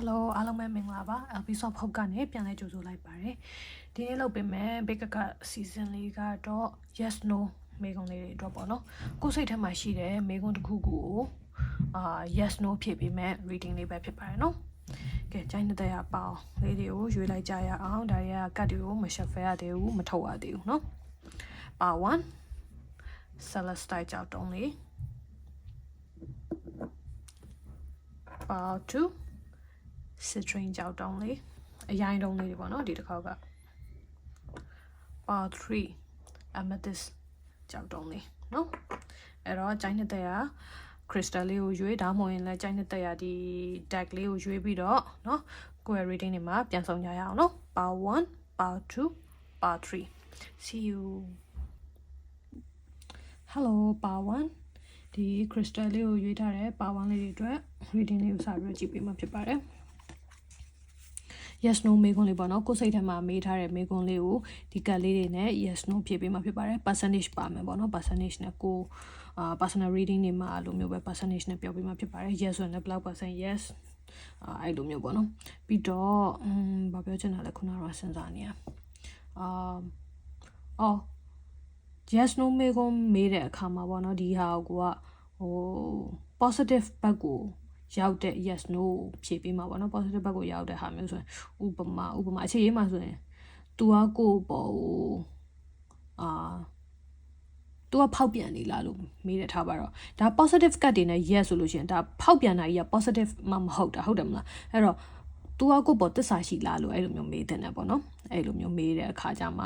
Hello အားလုံးပဲမင်္ဂလာပါ LB Soft Hub ကနေပြန်လဲကြိုဆိုလိုက်ပါတယ်ဒီနေ့လုပ်ပေးမယ် Big က season လေးကတော့ yes no မေခွန်းလေးတွေအတွက်ပေါ့နော်ကိုယ်စိတ်ထဲမှာရှိတဲ့မေခွန်းတစ်ခုခုကိုအာ yes no ဖြည့်ပေးမယ် reading လေးပဲဖြစ်ပါတယ်နော်ကဲကျိုင်းတဲ့ရပေါင်းလေးတွေကိုရွေးလိုက်ကြရအောင်ဒါတွေကကတ်တွေကိုမရှက်ဖဲရသေးဘူးမထုတ်ရသေးဘူးနော်ပါ1 celestine ကြောက်တုံးလေးပါ2 citrine ကြောက်တုံးလေးအရိုင်းတုံးလေးတွေပေါ့နော်ဒီတစ်ခေါက်က part 3 amethyst ကြောက်တုံးလေးနော်အဲ့တော့ကျိုင်းနှစ်သက်ရ crystal လေးကိုရွေးဒါမှမဟုတ်ရင်လည်းကျိုင်းနှစ်သက်ရဒီ deck လေးကိုရွေးပြီးတော့နော်ကိုယ့်ရဲ့ reading တွေမှာပြန်ဆောင်ကြရအောင်နော် part 1 part 2 part 3 see you hello part 1ဒီ crystal လေးကိုရွေးထားတဲ့ part 1လေးတွေအတွက် reading လေးကိုစပြီးတော့ကြည့်ပေးမှာဖြစ်ပါတယ် yes no မေးခွန်းလေးပေါ့နော်ကိုယ်စိတ်ထဲမှာမေးထားတဲ့မေးခွန်းလေးကိုဒီကတ်လေးတွေနဲ့ yes no ဖြည့်ပေးမှာဖြစ်ပါတယ် percentage ပါမယ်ပေါ့နော် percentage နဲ့ကိုအာ personal reading တွေမှာအဲ့လိုမျိုးပဲ percentage နဲ့ပြောပေးမှာဖြစ်ပါတယ် yes ဆိုရင်လည်း black percent yes အာအဲ့လိုမျိုးပေါ့နော်ပြီးတော့อืมဘာပြောချင်တာလဲခုနကတော့စဉ်းစားနေရအာအော် yes no မေးခွန်းမေးတဲ့အခါမှာပေါ့နော်ဒီဟာကိုကဟို positive ဘက်ကို ရောက်တဲ့ yes no ဖြေပေးမှာပေါ့နော် positive ဘက်ကိုရောက်တဲ့ဟာမျိုးဆိုရင်ဥပမာဥပမာအခြေရေးမှာဆိုရင် तू ကကိုယ့်ပေါ်ကိုအာ तू ကဖောက်ပြန်နေလားလို့မေးရထားပါတော့ဒါ positive ကတ်တွေနဲ့ yes ဆိုလို့ရှိရင်ဒါဖောက်ပြန်တာကြီးက positive မှမဟုတ်တာဟုတ်တယ်မလားအဲ့တော့ तू ကကိုယ့်ပေါ်တစ္ဆာရှိလားလို့အဲ့လိုမျိုးမေးတဲ့ねပေါ့နော်အဲ့လိုမျိုးမေးတဲ့အခါကျမှ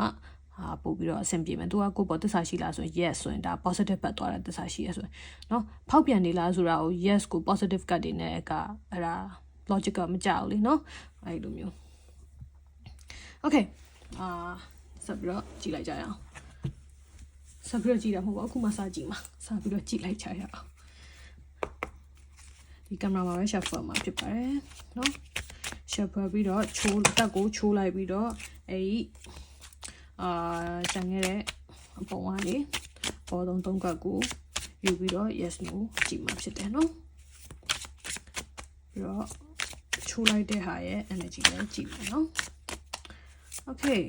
ဟာပို့ပြီးတော့အဆင်ပြေမယ်။ तू ကကိုယ့်ပေါ်တစ္ဆာရှိလားဆိုရင် yes ဆိုရင်ဒါ positive ဘက်သွားတဲ့တစ္ဆာရှိရဆိုရင်เนาะဖောက်ပြန်နေလားဆိုတာကို yes ကို positive ကတ်တွေနဲ့ကအဲ့ဒါ logic ကမကြောက်လေเนาะအဲ့လိုမျိုး Okay အာဆက်ပြီးတော့ကြည့်လိုက်ကြရအောင်ဆက်ပြီးတော့ကြည့်တာမဟုတ်ပါဘူးအခုမှစကြည့်မှာစပြီးတော့ကြည့်လိုက်ကြရအောင်ဒီကင်မရာမှာပဲ shuffle မှာဖြစ်ပါတယ်เนาะ shuffle ပြီးတော့ချိုးတက်ကိုချိုးလိုက်ပြီးတော့အဲ့ဒီ အာကျန်ခဲ့တဲ့အပုံကနေပေါ်သုံးသုံးကတ်ကိုယူပြီးတော့ yes no ကြည့်မှာဖြစ်တယ်နော်ပြီးတော့ချိုးလိုက်တဲ့ဟာရဲ့ energy လည်းကြည့်မယ်နော် okay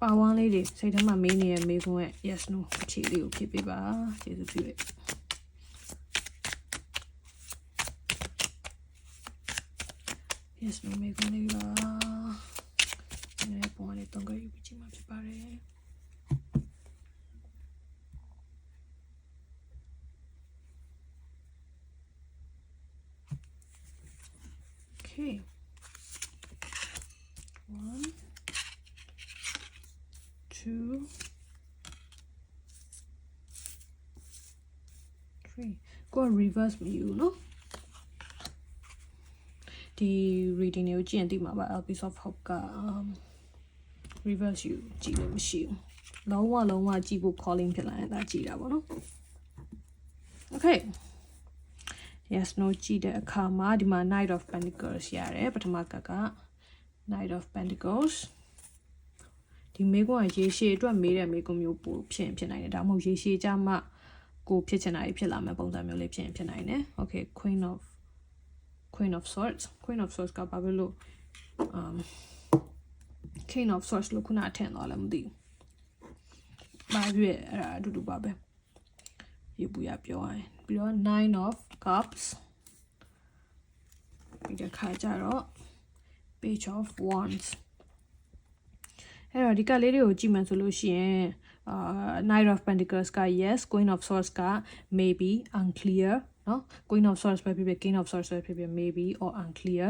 ပါဝမ်းလေးတွေစိတ်ထဲမှာမေးနေတဲ့မေးခွန်းရဲ့ yes no ဖြေလေးကိုဖြေပေးပါကျေးဇူးပြုရဲ့ yes no မေးခွန်းလေးပါ ဒီနေ့ပုံလေးတုံးကြည့်ပြီးချိန်မှာဖြစ်ပါတယ် Okay. One, two, three. Go reverse မယူနော်ဒီ reading တွေကိုကြည့်ရင်သိမှာပါ LP soft hop က um, reverse ယူကြည့်လို့မရှိဘူးလုံးဝလုံးဝကြည့်ဖို့ calling ဖြစ်လာရင်ဒါကြည့်တာပေါ့နော် Okay yes no ကြည့်တဲ့အခါမှာဒီမှာ knight of pentacles ရတယ်ပထမကက knight of pentacles ဒီမေကွန်ကရေရှည်အတွက်မေးတဲ့မေကွန်မျိုးပို့ဖြစ်ရင်ဖြစ်နိုင်တယ်ဒါမှမဟုတ်ရေရှည်ကြမှကိုဖြစ်ချင်တာကြီးဖြစ်လာမယ့်ပုံစံမျိုးလေးဖြစ်ရင်ဖြစ်နိုင်တယ် okay queen of queen of swords queen of swords ကဘာဖြစ်လို့ um king of swords လို့ခုနထင်သွားလဲမသိဘူးဘာဖြစ်အဲ့ဒါအတူတူပါပဲရေပူရပြောရရင်ပြီးတော့ nine of cups ပြီးတဲ့ခါကျတော့ page of wands အဲ့တော့ဒီကလေးတွေကိုကြည့်မှဆိုလို့ရှိရင်အာ knight of pentacles က yes queen of swords က maybe unclear နော် queen of swords ပဲဖြစ်ဖြစ် king of swords ပဲဖြစ်ဖြစ် maybe or unclear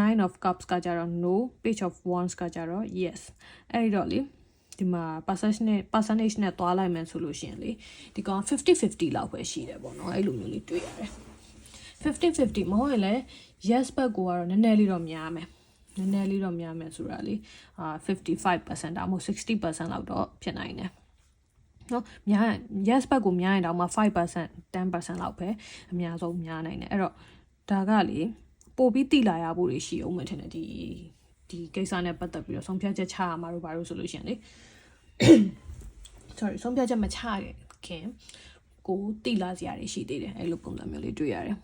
nine of cups ကကြတော့ no page of wands ကကြတော့ yes အဲ့ဒီတော့လေဒီမှာ percentage နဲ့ percentage နဲ့တွားလိုက်မယ်ဆိုလို့ရှိရင်လေဒီကောင်50 50လောက်ပဲရှိတယ်ပေါ့နော်အဲ့လိုမျိုးလေးတွေ့ရတယ်50 50မဟုတ်ရင်လည်း yes ဘက်ကိုကတော့နည်းနည်းလေးတော့များမယ်နည်းနည်းလေးတော့များမယ်ဆိုတာလေအာ55%ဒါမှမဟုတ်60%လောက်တော့ဖြစ်နိုင်တယ် နော်များ yes ဘက်ကိုများရင်တော့မှ5% 10%လောက်ပဲအများဆုံးများနိုင်တယ်အဲ့တော့ဒါကလေပို့ပြီးတိလာရဖို့တွေရှိအောင်မထင်တယ်ဒီဒီကိစ္စနဲ့ပတ်သက်ပြီးတော့ဆုံးဖြတ်ချက်ချရမှာတို့ဘာလို့ဆိုလို့ရှိရင်လေ sorry ဆုံးဖြတ်ချက်မချခင်ကိုတိလာစရာတွေရှိသေးတယ်အဲ့လိုပုံစံမျိုးလေးတွေ့ရတယ်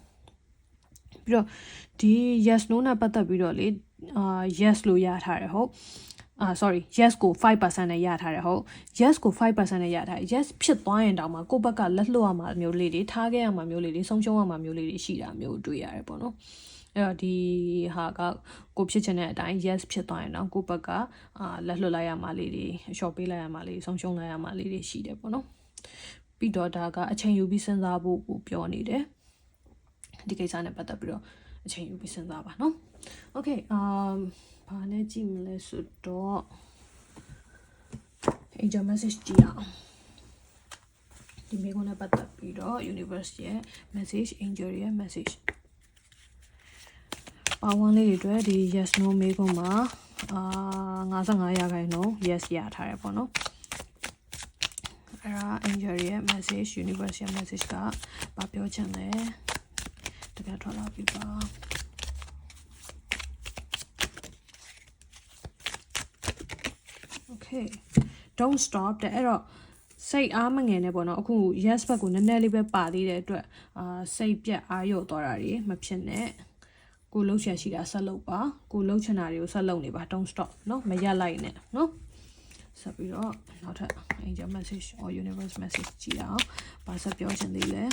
ပြီးတော့ဒီ yes no နဲ့ပတ်သက်ပြီးတော့လေအာ yes လို့ရထားတယ်ဟုတ် အာ sorry yes ကို5%နဲ့ရထားတယ်ဟုတ် yes ကို5%နဲ့ရထားတယ် yes ဖြစ်သွားရင်တောင်မှကိုယ့်ဘက်ကလက်လွတ်ရမှာမျိုးလေးတွေထားခဲ့ရမှာမျိုးလေးတွေဆုံးရှုံးရမှာမျိုးလေးတွေရှိတာမျိုးတွေ့ရတယ်ပေါ့နော်အဲ့တော့ဒီဟာကကိုဖြစ်ချင်တဲ့အတိုင်း yes ဖြစ်သွားရင်တော့ကိုယ့်ဘက်ကအာလက်လွတ်လိုက်ရမှာလေးတွေအလျှော့ပေးလိုက်ရမှာလေးဆုံးရှုံးလိုက်ရမှာလေးတွေရှိတယ်ပေါ့နော်ပြီးတော့ဒါကအချိန်ယူပြီးစဉ်းစားဖို့ကိုပြောနေတယ်ဒီကိစ္စနဲ့ပတ်သက်ပြီးတော့အချိန်ယူပြီးစဉ်းစားပါနော် okay um ဘာနဲ့ကြည့်မလဲဆိုတော့ angel message ကြည့်အောင်ဒီမိကုန်းနဲ့ပတ်သက်ပြီးတော့ universe ရဲ့ message angel ရဲ့ message ပါဝန်လေးတွေအတွက်ဒီ yes no မိကုန်းမှာအာ55ရာခိုင်နှုန်း yes ရထားတယ်ပေါ့နော်အဲ့ဒါ angel ရဲ့ message universe ရဲ့ message ကဘာပြောချင်လဲတကယ်ထွက်လာပြီပါ okay don't stop တဲ့အဲ့တော့စိတ်အားမငယ်နဲ့ပေါ့နော်အခု yes ဘက်ကိုနည်းနည်းလေးပဲပါသေးတဲ့အတွက်အာစိတ်ပြက်အားရုပ်သွားတာတွေမဖြစ်နဲ့ကိုလှုပ်ရှားရှိတာဆက်လုပ်ပါကိုလှုပ်ချင်တာတွေကိုဆက်လုပ်နေပါ don't stop เนาะမရက်လိုက်နဲ့เนาะဆက်ပြီးတော့နောက်ထပ် angel message or universe message ကြည့်အောင်ဘာဆက်ပြောချင်သေးလဲ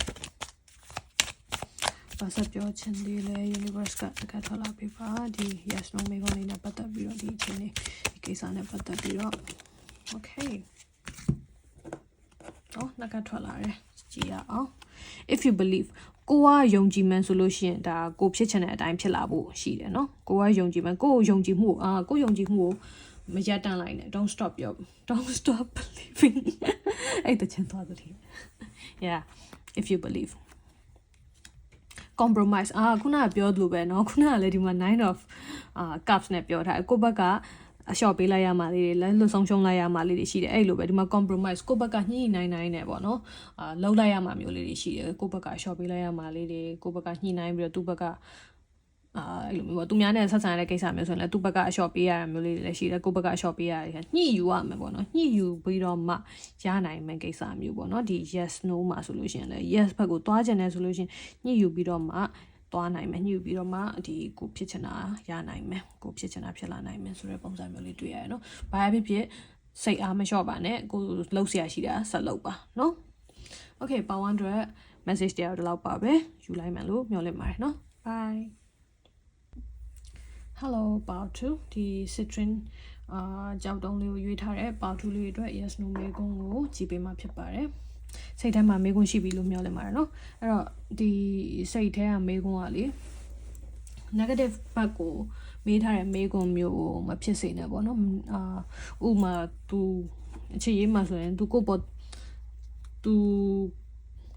ဘာဆက်ပြောချင်သေးလဲ universe ကတကယ်ထွက်လာပြီပါဒီ yes no မိကုန်လေးနဲ့ပတ်သက်ပြီးတော့ဒီအချိန်လေးဒီကိစ္စနဲ့ပတ်သက်ပြီးတော့ okay တော့နှက်ကထွက်လာတယ်ကြည့်ရအောင် if you believe ကိုကယုံကြည်မှန်ဆိုလို့ရှိရင်ဒါကိုဖြစ်ချင်တဲ့အတိုင်းဖြစ်လာဖို့ရှိတယ်နော်ကိုကယုံကြည်မှန်ကိုကိုယုံကြည်မှုအာကိုယုံကြည်မှုကိုမရက်တန့်လိုက်နဲ့ don't stop your don't stop believing အဲ့တချင်သွားတယ် yeah if you believe compromise အာခုနကပြောသလိုပဲเนาะခုနကလည်းဒီမှာ9 of အာ cups နဲ့ပြောထားကိုဘက်ကအလျှော့ပေးလိုက်ရမှာလေးတွေလက်လွတ်ဆုံးရှုံးလိုက်ရမှာလေးတွေရှိတယ်အဲ့လိုပဲဒီမှာ compromise ကိုဘက်ကညှိနှိုင်းနှိုင်းနေပေါ့နော်အာလှုပ်လိုက်ရမှာမျိုးလေးတွေရှိတယ်ကိုဘက်ကအလျှော့ပေးလိုက်ရမှာလေးတွေကိုဘက်ကညှိနှိုင်းပြီးတော့သူ့ဘက်က အာအဲ့လိုမျိုးပေါ့သူများနဲ့ဆက်ဆံရတဲ့ကိစ္စမျိုးဆိုရင်လည်းသူ့ဘက်ကအလျှော့ပေးရတာမျိုးလေးတွေလည်းရှိတယ်ကိုယ့်ဘက်ကအလျှော့ပေးရတယ်ညှိယူရမယ်ပေါ့နော်ညှိယူပြီးတော့မှရနိုင်မယ့်ကိစ္စမျိုးပေါ့နော်ဒီ yes no မှာဆိုလို့ရှိရင်လည်း yes ဘက်ကိုသွားကျင်တယ်ဆိုလို့ရှိရင်ညှိယူပြီးတော့မှသွားနိုင်မယ်ညှိပြီးတော့မှဒီကိုဖြစ်ချင်တာရနိုင်မယ်ကိုဖြစ်ချင်တာဖြစ်လာနိုင်မယ်ဆိုတဲ့ပုံစံမျိုးလေးတွေ့ရတယ်နော်။ဘာဖြစ်ဖြစ်စိတ်အားမလျှော့ပါနဲ့ကိုလှုပ်ရှားရှိတာဆက်လုပ်ပါနော်။ Okay ပေါင်း100 message တရားတော့လောက်ပါပဲယူလိုက်မယ်လို့မျှော်လင့်ပါတယ်နော်။ bye hello ပေါ2ဒီ citrin အာကြောက်တုံးလေးကိုရွေးထားတဲ့ပေါ2လေးအတွက် yes no မေကုန်းကိုကြည်ပေးမှဖြစ်ပါတယ်။စိတ်ထဲမှာမေးခွန်းရှိပြီလို့မျှော်လင့်ပါတယ်နော်အဲ့တော့ဒီစိတ်ထဲကမေးခွန်းကလေ negative ဘက်ကိုမေးထားတဲ့မေးခွန်းမျိုးကိုမဖြစ်စေနဲ့ပေါ့နော်အာဥမာ तू အခြေရေးမှာဆိုရင် तू ကိုပေါ့ तू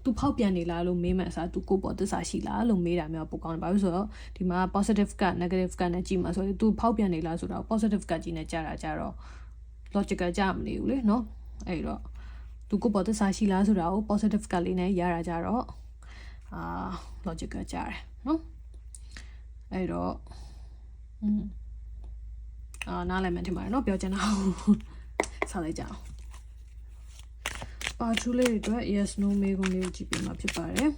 သူဖောက်ပြန်နေလားလို့မေးမှအစားသူကိုပေါ်သစ္စာရှိလားလို့မေးတာမျိုးပိုကောင်းတယ်ဘာလို့ဆိုတော့ဒီမှာ positive က negative ကနဲ့ကြည့်မှာဆိုရင်သူဖောက်ပြန်နေလားဆိုတော့ positive ကကြည့်နေကြတာကြတော့ logical ကြမနေဘူးလေเนาะအဲ့တော့သူကိုပေါ်သစ္စာရှိလားဆိုတာကို positive ကလေးနဲ့ရတာကြတော့အာ logical ကြတယ်နော်အဲ့တော့อืมအာနားလည်မှထင်ပါတယ်နော်ပြောချင်တာဆက်လိုက်ကြအောင် ပါထူးလေးတွေအတွက် yes no မေးခွန်းလေးကိုကြည့်ပြမှာဖြစ်ပါတယ်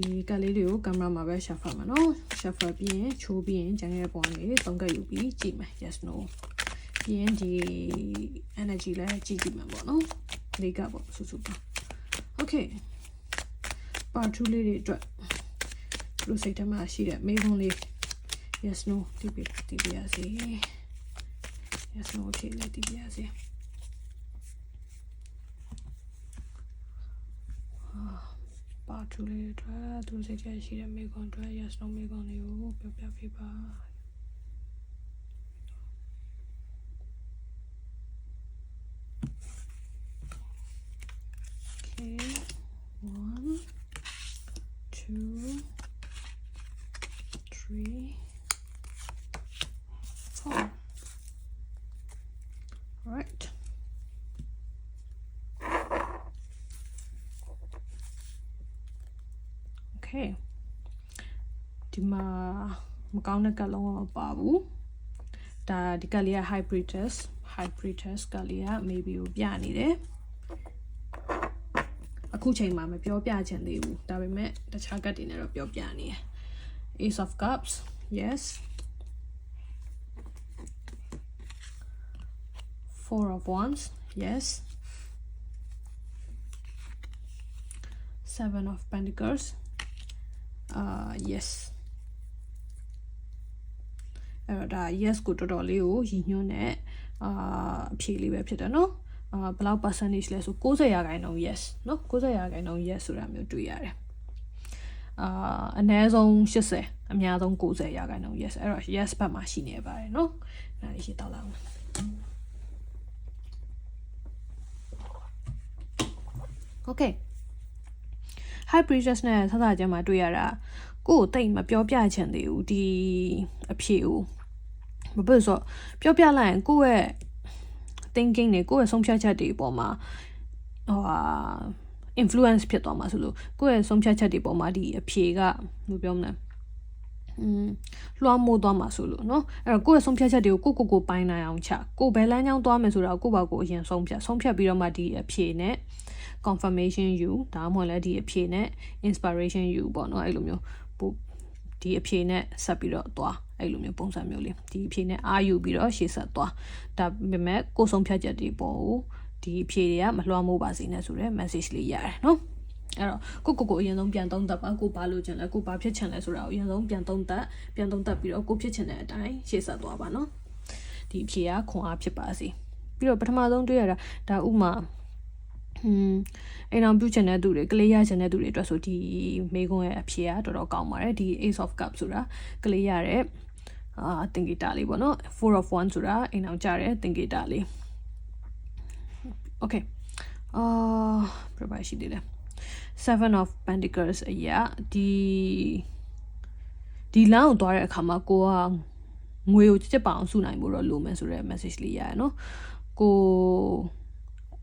ဒီကလေးတွေကိုကင်မရာမှာပဲ shuffle မှာနော် shuffle ပြီးရင်ချိုးပြီးရင်ကျန်တဲ့ပုံလေးသုံးကပ်ယူပြီးကြည့်မယ် yes no ပြီးရင်ဒီ energy လည်းကြည့်ကြည့်မှာပေါ့နော်လေးကပေါ့ဆူဆူပါ okay part 2လေးတွေအတွက်လူစိတ်ထဲမှာရှိတဲ့မေးခွန်းလေး yes no ဒီပြဒီပြရစီ yes no ဖြေလိုက်ဒီပြရစီ ပါထူလေးတွေအတွက်သူစိတ်ထဲရှိတဲ့မေးခွန်းအတွက် yes no မေးခွန်းလေးကိုပြောပြပေးပါ Okay, one, two, three, four. Right. Okay. ဒီမှာမကောင်းတဲ့ကတ်လုံးဝမပါဘူးဒါဒီကတ်လေးက hybrid test hybrid test ကလေးက maybe ကိုပြနေတယ်အအခုချိန်မှာမပြောပြချင်သေးဘူးဒါပေမဲ့တခြားကတ်တွေနဲ့တော့ပြောပြနေတယ် Ace of Cups yes Four of Wands yes Seven of Pentacles uh yes အဲ့တော့ဒါ yes ကိုတော်တော်လေးကိုရည်ညွှန်းတဲ့အာအဖြေလေးပဲဖြစ်တယ်နော်အာဘယ်လောက် percentage လဲဆို90ရာခိုင်နှုန်း yes နော်90ရာခိုင်နှုန်း yes ဆိုတာမျိုးတွေ့ရတယ်အာအနည်းဆုံး80အများဆုံး90ရာခိုင်နှုန်း yes အဲ့တော့ yes ဘက်မှာရှိနေပါတယ်နော်အဲ့ဒါရေးတော့လောက်မယ် Okay high pressure နဲ့ဆက်စားခြင်းမှာတွေ့ရတာကိုယ်တိတ်မပြောပြချင်သေးဘူးဒီအဖြေကိုဘာဖြစ်လို့ဆိုပြောပြလိုက်ရင်ကိုယ့်ရဲ့ thinking တွေကိုယ့်ရဲ့ဆုံးဖြတ်ချက်တွေအပေါ်မှာဟိုဟာ influence ဖြစ်သွားမှာဆိုလို့ကိုယ့်ရဲ့ဆုံးဖြတ်ချက်တွေပေါ်မှာဒီအဖြေကဘယ်လိုပြောမလဲอืมလွှမ်းမိုးသွားမှာဆိုလို့เนาะအဲ့တော့ကိုယ့်ရဲ့ဆုံးဖြတ်ချက်တွေကိုကိုကိုကိုပိုင်းနိုင်အောင်ချကိုဘယ်လမ်းကြောင်းသွားမယ်ဆိုတာကိုကိုပါကိုအရင်ဆုံးဖြတ်ဆုံးဖြတ်ပြီးတော့မှဒီအဖြေနဲ့ confirmation you ဒါမှမဟုတ်လည်းဒီအဖြေနဲ့ inspiration you ပေါ့နော်အဲ့လိုမျိုးပို့ဒီအဖြေနဲ့ဆက်ပြီးတော့သွားအဲ့လိုမျိုးပုံစံမျိုးလေးဒီအဖြေနဲ့အာယူပြီးတော့ရှေ့ဆက်သွားဒါပေမဲ့ကိုယ်ဆုံးဖြတ်ချက်တွေပေါ့ဒီအဖြေတွေကမလွှမ်းမိုးပါစေနဲ့ဆိုတဲ့ message လေးရတယ်နော်အဲ့တော့ကိုကိုကိုအရင်ဆုံးပြန်သုံးသပ်ပါကိုဘာလို့ချင်လဲကိုဘာဖြစ်ချင်လဲဆိုတာကိုအရင်ဆုံးပြန်သုံးသပ်ပြန်သုံးသပ်ပြီးတော့ကိုဖြစ်ချင်တဲ့အတိုင်းရှေ့ဆက်သွားပါနော်ဒီအဖြေကခွန်အားဖြစ်ပါစေပြီးတော့ပထမဆုံးတွေ့ရတာဒါဥမာ อืมအိမ်အောင်ပြုချင်တဲ့သူတွေကလေးရချင်တဲ့သူတွေအတွက်ဆိုဒီမေကွန်းရဲ့အဖြေကတော်တော်ကောင်းပါတယ်ဒီ Ace of Cup ဆိုတာကလေးရတဲ့အာသင်္ကေတလေးပေါ့နော်4 of 1ဆိုတာအိမ်အောင်ကြတဲ့သင်္ကေတလေး Okay အာပြပါရှိသေးတယ်7 of pentacles အရာဒီဒီလမ်းကိုသွားတဲ့အခါမှာကိုကငွေကိုစစ်ပအောင်စုနိုင်ဖို့တော့လိုမယ်ဆိုတဲ့ message လေးရတယ်နော်ကို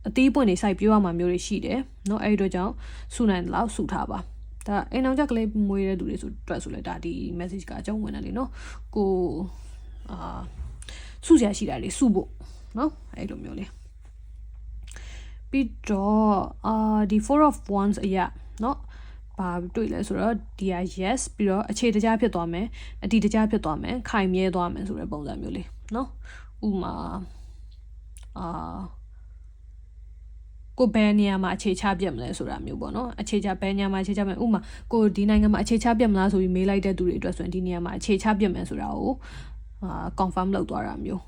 အသေးပွင့်တွေစိုက်ပြိုးရမှာမျိုးတွေရှိတယ်နော်အဲ့ဒီတော့ကြောင့်စုနိုင်တယ်လို့စုထားပါဒါအိမ်အောင်ကြကလေးမွေးတဲ့လူတွေဆိုတွက်ဆိုလဲဒါဒီ message ကအကျုံးဝင်တယ်လေနော်ကိုအာစုစရာရှိတာတွေစုဖို့နော်အဲ့လိုမျိုးလေးပြီးတော့အာဒီ four of wands အရာနော်ဘာတွေ့လဲဆိုတော့ဒီဟာ yes ပြီးတော့အခြေတကြားဖြစ်သွားမယ်အတီတကြားဖြစ်သွားမယ်ခိုင်မြဲသွားမယ်ဆိုတဲ့ပုံစံမျိုးလေးနော်ဥမာအာ ကိုဘယ်နေရာမှာအခြေချပြတ်မလဲဆိုတာမျိုးပေါ့နော်အခြေချဘယ်နေရာမှာအခြေချပြတ်ဥမာကိုဒီနိုင်ငံမှာအခြေချပြတ်မလားဆိုပြီးမေးလိုက်တဲ့သူတွေအတွက်ဆိုရင်ဒီနေရာမှာအခြေချပြတ်မယ်ဆိုတာကိုအာ confirm လုပ်သွားတာမျိုး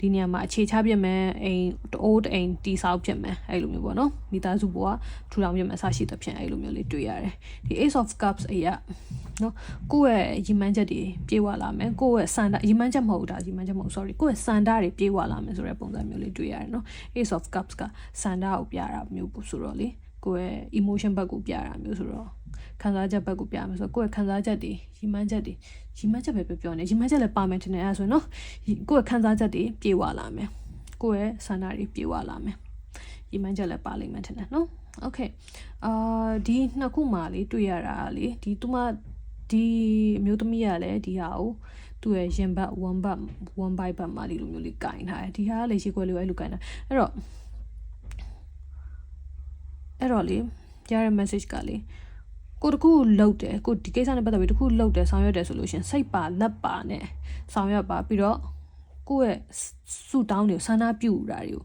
ဒီနေရာမှာအခြေချပြတ်မယ်အိမ်တိုးအိမ်တီဆောက်ပြတ်မယ်အဲ့လိုမျိုးပေါ့နော်မိသားစုဘဝထူထောင်ပြတ်မယ်အစရှိသဖြင့်အဲ့လိုမျိုးလေးတွေ့ရတယ်ဒီ Ace of Cups အရာ နော်ကိုယ့်ရဲ့ရီမန်းချက်တွေပြေဝလာမယ်ကိုယ့်ရဲ့စန္ဒရီမန်းချက်မဟုတ်တာရီမန်းချက်မဟုတ် sorry ကိုယ့်ရဲ့စန္ဒတွေပြေဝလာမယ်ဆိုတဲ့ပုံစံမျိုးလေးတွေ့ရတယ်နော် Ace of Cups ကစန္ဒကိုပြတာမျိုးပို့ဆိုတော့လေကိုယ့်ရဲ့ emotion ဘက်ကိုပြတာမျိုးဆိုတော့ခံစားချက်ဘက်ကိုပြမယ်ဆိုတော့ကိုယ့်ရဲ့ခံစားချက်တွေရီမန်းချက်တွေရီမန်းချက်ပဲပြောပြောနေရီမန်းချက်လည်းပါမယ်ထင်တယ်အဲဆိုရင်နော်ကိုယ့်ရဲ့ခံစားချက်တွေပြေဝလာမယ်ကိုယ့်ရဲ့စန္ဒတွေပြေဝလာမယ်ရီမန်းချက်လည်းပါလိမ့်မယ်ထင်တယ်နော် okay အာဒီနှစ်ခုမှလေးတွေ့ရတာလေဒီသူမ ဒီအမျိုးသမီးကလည်းဒီဟာကိုသူ့ရဲ့ရင်ဘတ်1ဘတ်1 byte ဘတ်မှာဒီလိုမျိုးလေးကင်ထားတယ်ဒီဟာကလေရေခွက်လေးကိုအဲ့လိုကင်တာအဲ့တော့အဲ့တော့လေရတဲ့ message ကလေကိုတခုလှုပ်တယ်ကိုဒီကိစ္စနဲ့ပတ်သက်ပြီးတခုလှုပ်တယ်ဆောင်ရွက်တယ်ဆိုလို့ရှင်စိတ်ပါလက်ပါနဲ့ဆောင်ရွက်ပါပြီးတော့ကိုယ့်ရဲ့ဆူတောင်းတွေကိုဆန္ဒပြုတာတွေကို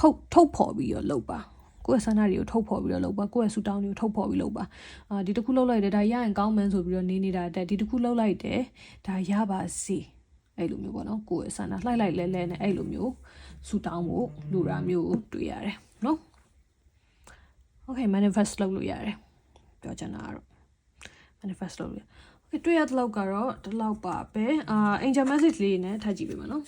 ဖုတ်ထုတ်ဖော်ပြီးတော့လုပ်ပါ ကိုယ့်ရဲ့ဆန္ဒတွေကိုထုတ်ဖော်ပြီးတော့လုပ်ပါကိုယ့်ရဲ့ဆူတောင်းတွေကိုထုတ်ဖော်ပြီးလုပ်ပါအာဒီတစ်ခုလုပ်လိုက်တယ်ဒါရရင်ကောင်းမှန်းဆိုပြီးတော့နေနေတာတက်ဒီတစ်ခုလုပ်လိုက်တယ်ဒါရပါစေအဲ့လိုမျိုးပေါ့နော်ကိုယ့်ရဲ့ဆန္ဒလှိုက်လိုက်လဲလဲနဲ့အဲ့လိုမျိုးဆူတောင်းဖို့လူရာမျိုးတွေ့ရတယ်နော် Okay manifest လုပ်လို့ရတယ်ပြောချင်တာကတော့ manifest လုပ်လို့ Okay တွေ့ရတဲ့လောက်ကတော့ဒီလောက်ပါပဲအာ angel message လေးနဲ့ထပ်ကြည့်ပေးမယ်နော်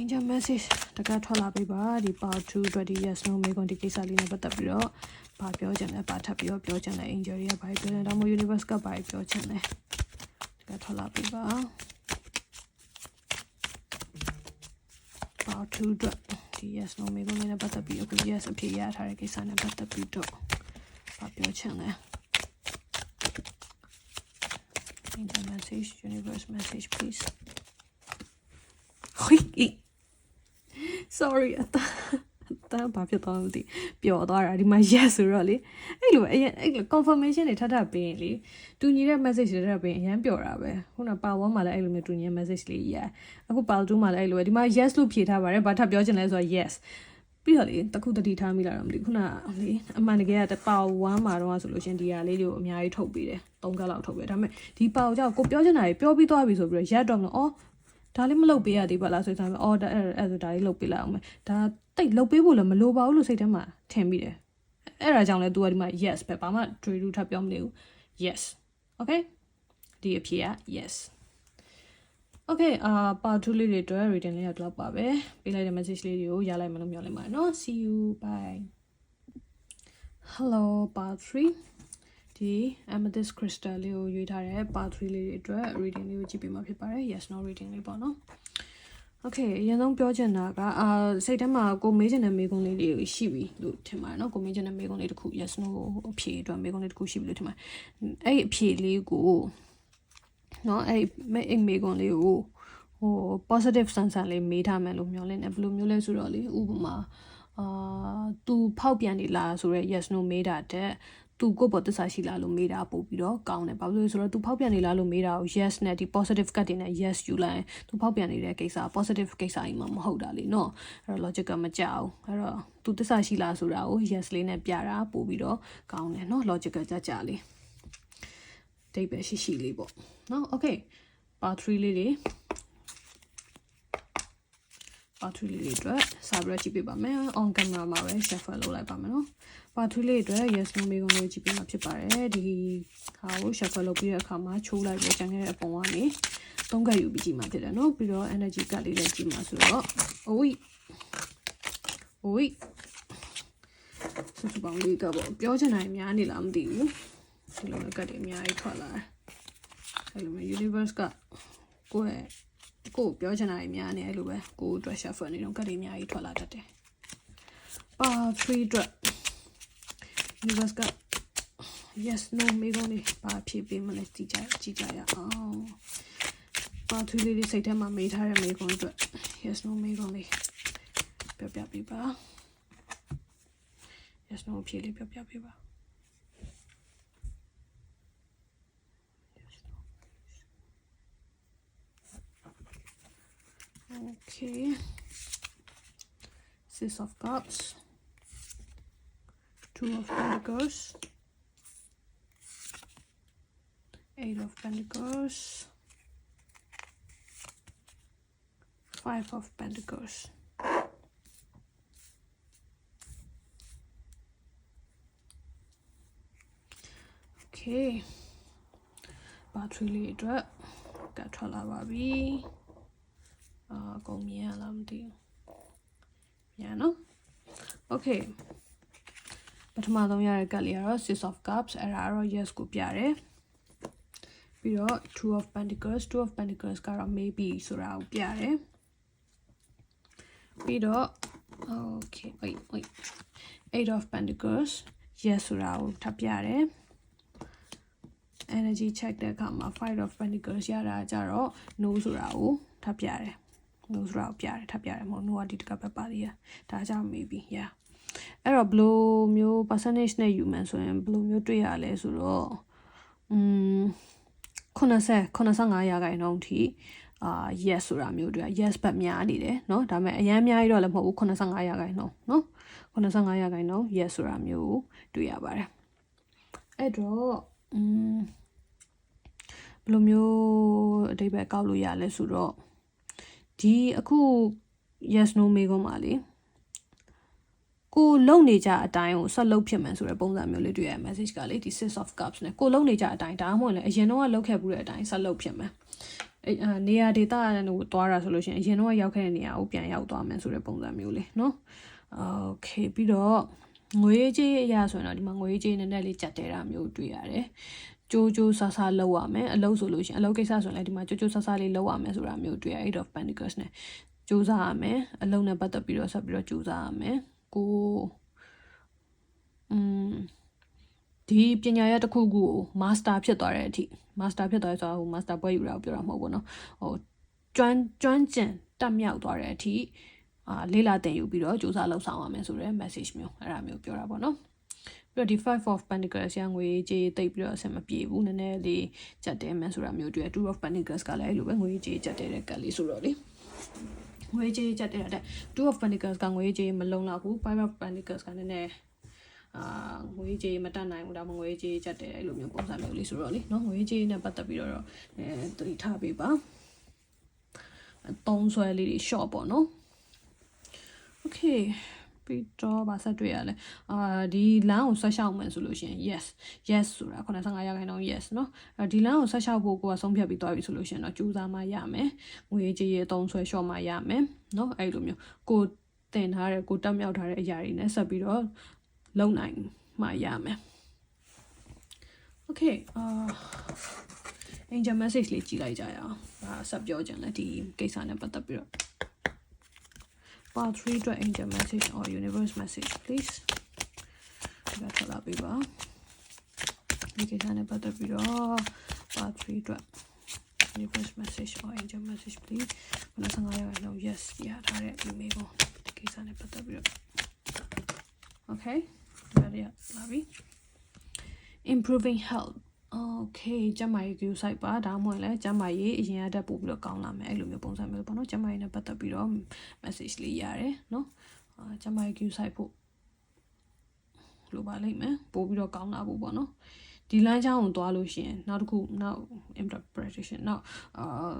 angel message တကထွက်လာပေးပါဒီ part 2 ready yes no မေကွန်ဒီကိစ္စလေးနဲ့ပတ်သက်ပြီးတော့ဘာပြောချင်လဲဘာထပ်ပြီးတော့ပြောချင်လဲ angel တွေကဘာပြောချင်လဲဒါမှမဟုတ် universe ကဘာပြောချင်လဲတကထွက်လာပေးပါ part 2အတွက်ဒီ yes no မေကွန်လေးနဲ့ပတ်သက်ပြီးအခု yes အဖြေရထားတဲ့ကိစ္စနဲ့ပတ်သက်ပြီးတော့ဘာပြောချင်လဲ angel message universe message please Sorry, at the, at the တန်းဘာဖြစ်သွားမှမသိပျော်သွားတာဒီမှာ yes ဆိုတော့လေအဲ့လိုအရင်အဲ့လို confirmation တွေထပ်ထပ်ပေးရင်လေတူညီတဲ့ message တွေထပ်ထပ်ပေးရင်အရင်ပျော်တာပဲခုနပါ1မှာလည်းအဲ့လိုမျိုးတူညီတဲ့ message လေးရအခုပါ2မှာလည်းအဲ့လိုပဲဒီမှာ yes လို့ဖြေထားပါတယ်ဘာထပ်ပြောချင်လဲဆိုတော့ yes ပြီးတော့လေတခုတတိထားမိလာတော့မသိခုနလေအမှန်တကယ်ကပါ1မှာတော့ဆိုလို့ရှင်ဒီဟာလေးတွေကိုအများကြီးထုတ်ပေးတယ်၃ကလောက်ထုတ်ပေးဒါပေမဲ့ဒီပါကြောင့်ကိုပြောချင်တာတွေပြောပြီးသွားပြီဆိုပြီးတော့ရက်တော့မလို့အော် ဒါလေးမလုပ်ပေးရသေးပါလားဆိုတော့အော်ဒါအဲ့အဲ့ဆိုဒါလေးလုပ်ပေးလိုက်အောင်မယ်ဒါတိတ်လုပ်ပေးဖို့လည်းမလိုပါဘူးလို့စိတ်ထဲမှာထင်မိတယ်အဲ့ဒါကြောင့်လဲ तू ကဒီမှာ yes ပဲဘာမှ trade ထပ်ပြောမနေဘူး yes okay ဒီအဖြေက yes okay အာပါ2လေးတွေအတွက် reading လေးကတော့ပါပဲပေးလိုက်တဲ့ message လေးတွေကိုရလိုက်မလို့မျှော်လင့်ပါတယ်နော် see you bye hello part 3 ဒီ amethyst crystal လေးကိုရွေးထားတဲ့ part 3လေးတွေအတွက် reading လေးကိုကြည့်ပေးမှာဖြစ်ပါတယ် yes no reading လေးပေါ့နော် okay အရင်ဆုံးပြောချင်တာကအာစိတ်ထဲမှာကိုမေးချင်တဲ့မေးခွန်းလေးတွေရှိပြီလို့ထင်ပါတယ်နော်ကိုမေးချင်တဲ့မေးခွန်းလေးတစ်ခု yes no အဖြေအတွက်မေးခွန်းလေးတစ်ခုရှိပြီလို့ထင်ပါတယ်အဲ့အဖြေလေးကိုနော်အဲ့အဲ့မေးခွန်းလေးကိုဟို positive ဆန်ဆန်လေးမေးထားမယ်လို့မျှော်လင့်တယ်ဘယ်လိုမျိုးလဲဆိုတော့လေဥပမာအာသူဖောက်ပြန်နေလားဆိုတော့ yes no မေးတာတဲ့ သူကိုပေါ်တစ္ဆာရှိလားလို့မေးတာပို့ပြီးတော့ကောင်းတယ်ဘာလို့လဲဆိုတော့သူဖောက်ပြန်နေလားလို့မေးတာကို yes နဲ့ဒီ positive ကတ်တွေနဲ့ yes ယူလိုက်သူဖောက်ပြန်နေတဲ့ကိစ္စ positive ကိစ္စအိမ်မှာမဟုတ်တာလေနော်အဲ့တော့ logic ကမကြအောင်အဲ့တော့သူတစ္ဆာရှိလားဆိုတာကို yes လေးနဲ့ပြတာပို့ပြီးတော့ကောင်းတယ်နော် logic ကကြကြလေးဒိတ်ပဲရှိရှိလေးပေါ့နော် okay part 3လေးတွေ part 3လေးတွေအတွက်စာပြီးတော့ကြည့်ပေးပါမယ် on camera မှာပဲ shuffle လုပ်လိုက်ပါမယ်နော် part 3လေးအတွက် yes no မေးခွန်းလေးကြည့်ပေးမှာဖြစ်ပါတယ်ဒီဟာကို shuffle လုပ်ပြီးတဲ့အခါမှာချိုးလိုက်ပြီးကျန်ခဲ့တဲ့အပုံကနေသုံးကပ်ယူပြီးကြည့်မှာဖြစ်တယ်နော်ပြီးတော့ energy card လေးလည်းကြည့်မှာဆိုတော့အိုးအိုးစစပောင်းလေးကပေါ့ပြောချင်တာများနေလားမသိဘူးဒီလိုကတ်တွေအများကြီးထွက်လာတယ်အဲ့လိုမျိုး universe ကကိုယ့်ရဲ့ ကိုပြောချင်တာများနေအဲ့လိုပဲကိုအတွက် shuffle နေတော့ကတ်တွေအများကြီးထွက်လာတတ်တယ်ပါ3အတွက် universe က yes no မေးခွန်းလေးပါဖြေပေးမလဲကြည့်ကြကြည့်ကြရအောင်ပါ3လေးတွေစိတ်ထဲမှာမေးထားတဲ့မေးခွန်းအတွက် yes no မေးခွန်းလေးပြပြပေးပါ yes no ဖြေလေးပြပြပေးပါ Okay. Six of Cups. Two of Pentacles. Eight of Pentacles. Five of Pentacles. Okay. ဘာထရီလေးအတွက်ကတ်ထွက်လာပါပြီ။ အာအကုန်မြင်ရလားမသိဘူး။မြန်နော်။ Okay ပထမဆုံးရတဲ့ကတ်လေးကတော့ Six of Cups အဲ့ဒါကတော့ yes ကိုပြတယ်။ပြီးတော့ Two of Pentacles Two of Pentacles ကတော့ maybe ဆိုတာကိုပြတယ်။ပြီးတော့ okay wait wait Eight of Pentacles yes ဆိုတာကိုထပ်ပြတယ်။ energy check တဲ့အခါမှာ five of pentacles ရတာကြတော့ no ဆိုတာကိုထပ်ပြတယ် no ဆိုတာကိုပြတယ်ထပ်ပြတယ်မဟုတ် no ကဒီတကပဲပါသေးရဒါကြောင့် maybe yeah အဲ့တော့ဘယ်လိုမျိုး percentage နဲ့ human ဆိုရင်ဘယ်လိုမျိုးတွေ့ရလဲဆိုတော့อืม90 85ရာခိုင်နှုန်းထိအာ yes ဆိုတာမျိုးတွေ့ yes ဘက်များနေတယ်เนาะဒါပေမဲ့အရန်အများကြီးတော့လည်းမဟုတ်ဘူး85ရာခိုင်နှုန်းเนาะ85ရာခိုင်နှုန်း yes ဆိုတာမျိုးတွေ့ရပါတယ်အဲ့တော့อืมဘယ်လိုမျိုးအတိတ်ပဲကောက်လို့ရလဲဆိုတော့ ဒီအခု yes no မေးခွန်းပါလေကိုလုံနေကြအတိုင်းကိုဆက်လုပ်ဖြစ်မယ်ဆိုတဲ့ပုံစံမျိုးလေးတွေ့ရ message ကလေဒီ six of cups နဲ့ကိုလုံနေကြအတိုင်းဒါမှမဟုတ်လည်းအရင်တော့လောက်ခဲ့ဘူးတဲ့အတိုင်းဆက်လုပ်ဖြစ်မယ်အဲနေရာဒေတာကိုသွားတာဆိုလို့ရှိရင်အရင်တော့ရောက်ခဲ့တဲ့နေရာကိုပြန်ရောက်သွားမယ်ဆိုတဲ့ပုံစံမျိုးလေးเนาะโอเคပြီးတော့ငွေကြေးအရာဆိုရင်တော့ဒီမှာငွေကြေးနည်းနည်းလေးကြက်တဲတာမျိုးတွေ့ရတယ် ကြိုးကြိုးဆာဆာလောက်ရမယ်အလုပ်ဆိုလို့ရှိရင်အလုပ်ကိစ္စဆိုရင်လည်းဒီမှာကြိုးကြိုးဆာဆာလေးလောက်ရမယ်ဆိုတာမျိုးတွေ့ရ Eight of Pentacles နဲ့ကြိုးစားရမယ်အလုပ်နဲ့ပတ်သက်ပြီးတော့ဆက်ပြီးတော့ကြိုးစားရမယ်ကိုอืมဒီပညာရတစ်ခုခုကို master ဖြစ်သွားတဲ့အထိ master ဖြစ်သွားရဆိုတော့ဟို master ပွဲယူတာကိုပြောတာမဟုတ်ဘူးเนาะဟိုကျွမ်းကျွမ်းကျင်တက်မြောက်သွားတဲ့အထိ အာလေးလာတင်ယူပြီးတော့စူးစမ်းလှုပ်ဆောင်ရမယ်ဆိုတဲ့ message မျိုးအဲ့ဒါမျိုးပြောတာပေါ့နော် ပြီးတော့ဒီ5 of pentacles ရငွေကြေးတိတ်ပြီးတော့အဆင်မပြေဘူးနည်းနည်းလေးကြက်တဲမယ်ဆိုတာမျိုးတွေ့ two of pentacles ကလည်းအဲ့လိုပဲငွေကြေးကြက်တဲတဲ့ကတ်လေးဆိုတော့လေငွေကြေးကြက်တဲတဲ့ two of pentacles ကငွေကြေးမလုံလောက်ဘူး five of pentacles ကနည်းနည်းအာငွေကြေးမတတ်နိုင်ဘူးဒါမှငွေကြေးကြက်တဲအဲ့လိုမျိုးပုံစံမျိုးလေးဆိုတော့လေနော်ငွေကြေးနဲ့ပတ်သက်ပြီးတော့အဲသတိထားပေးပါသုံးဆွဲလေးတွေ short ပေါ့နော် okay ပြီးတော့ဗာဆက်တွေ့ရလဲအာဒီလမ်းကိုဆက်လျှောက်မယ်ဆိုလို့ရှိရင် yes yes ဆိုတာ85ရာခိုင်နှုန်း yes เนาะအဲဒီလမ်းကိုဆက်လျှောက်ဖို့ကိုကဆုံးဖြတ်ပြီးသွားပြီဆိုလို့ရှိရင်တော့ကြိုးစားမှရမယ်ငွေကြေးရအသုံးဆွဲလျှော့မှရမယ်เนาะအဲ့လိုမျိုးကိုတင်ထားတဲ့ကိုတက်မြောက်ထားတဲ့အရာတွေနဲ့ဆက်ပြီးတော့လုံနိုင်မှရမယ် okay အာ angel message လေးကြည့်လိုက်ကြရအောင်ဒါဆက်ပြောကြတယ်ဒီကိစ္စနဲ့ပတ်သက်ပြီးတော့ part 3အတွက် angel message or universe message please ဒါထလာပေးပါဒီကိစ္စနဲ့ပတ်သက်ပြီးတော့ part 3အတွက် universe message or angel message please ဘယ်လိုဆောင်ရရလဲ yes ရထားတဲ့ email ကိုဒီကိစ္စနဲ့ပတ်သက်ပြီးတော့ okay ဒါရလာပြီ improving health okay ကျမကြီး view site ပါဒါမှမဟုတ်လဲကျမကြီးအရင်ကတက်ပို့ပြီးတော့ကောင်းလာမယ်အဲ့လိုမျိုးပုံစံမျိုးပေါ့နော်ကျမကြီးနဲ့ပတ်သက်ပြီးတော့ message လေးရတယ်နော်အာကျမကြီး view site ဖို့လိုပါလိမ့်မယ်ပို့ပြီးတော့ကောင်းလာဖို့ပေါ့နော်ဒီလမ်းကြောင်းကိုသွားလို့ရှိရင်နောက်တစ်ခုနောက် interpretation နောက်အာ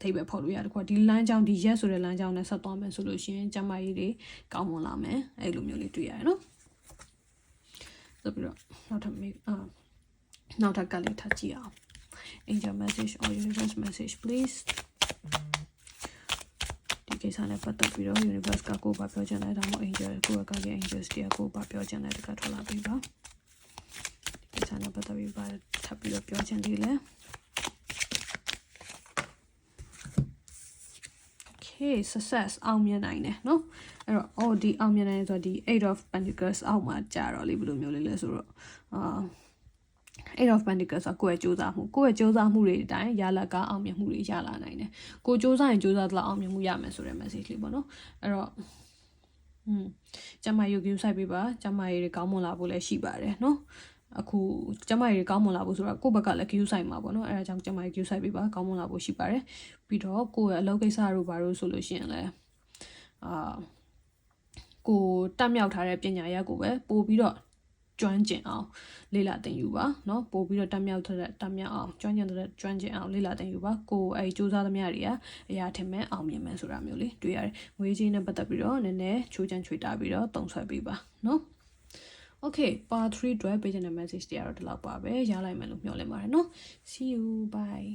ထိပ်ပဲဖော်လို့ရတယ်ကွာဒီလမ်းကြောင်းဒီ yes ဆိုတဲ့လမ်းကြောင်းနဲ့ဆက်သွားမယ်ဆိုလို့ရှိရင်ကျမကြီးတွေကောင်းမွန်လာမယ်အဲ့လိုမျိုးလေးတွေ့ရတယ်နော်ဆိုပြီးတော့နောက်ထပ်မေးအာ နောက်ထပ်ကလေးထပ်ကြည့်အောင် angel message or universe message please ဒီကိစ္စနဲ့ပတ်သက်ပြီးတော့ universe ကကိုယ်ဘာပြောချင်လဲဒါမှမဟုတ် angel ကိုယ်ကက angels တွေကကိုယ်ဘာပြောချင်လဲတကထွက်လာပြီပါဒီကိစ္စနဲ့ပတ်သက်ပြီးပါထပ်ပြီးတော့ပြောချင်သေးလဲ okay success အောင်မြင်နိုင်တယ်เนาะအဲ့တော့ oh ဒီအောင်မြင်နိုင်ဆိုတော့ဒီ8 of pentacles အောက်မှာကြာတော့လေဘယ်လိုမျိုးလေးလဲဆိုတော့အာ eight of pentacles ဆိုကိုယ့်ရဲ့စူးစမ်းမှုကိုယ့်ရဲ့စူးစမ်းမှုတွေအတိုင်းရလကအောင်မြင်မှုတွေရလာနိုင်တယ်ကိုစူးစမ်းရင်စူးစမ်းသလောက်အောင်မြင်မှုရမယ်ဆိုတဲ့ message လေးပေါ့နော်အဲ့တော့อืมကျမရုပ်ကြီးစိုက်ပေးပါကျမရည်ကောင်းမွန်လာဖို့လည်းရှိပါတယ်နော်အခုကျမရည်ကောင်းမွန်လာဖို့ဆိုတော့ကိုယ့်ဘက်ကလည်း queue ဆိုင်မှာပေါ့နော်အဲဒါကြောင့်ကျမရည် queue ဆိုင်ပေးပါကောင်းမွန်လာဖို့ရှိပါတယ်ပြီးတော့ကိုယ့်ရဲ့အလုပ်ကိစ္စတို့ဘာလို့ဆိုလို့ရှိရင်လည်းအာကိုတက်မြောက်ထားတဲ့ပညာရပ်ကိုပဲပို့ပြီးတော့ ကျွမ်းကျင်အောင်လေ့လာသင်ယူပါเนาะပို့ပြီးတော့တက်မြောက်တဲ့တက်မြောက်အောင်ကျွမ်းကျင်တဲ့ကျွမ်းကျင်အောင်လေ့လာသင်ယူပါကိုအဲစူးစမ်းသမျှတွေကအရာထင်မဲ့အောင်မြင်မယ်ဆိုတာမျိုးလေးတွေ့ရတယ်ငွေချင်းနဲ့ပတ်သက်ပြီးတော့နည်းနည်းချိုးချမ်းချွေတာပြီးတော့တုံဆွဲပေးပါเนาะ Okay part 3အတွက်ပေးချင်တဲ့ message တွေကတော့ဒီလောက်ပါပဲရလိုက်မယ်လို့မျှော်လင့်ပါတယ်เนาะ see you bye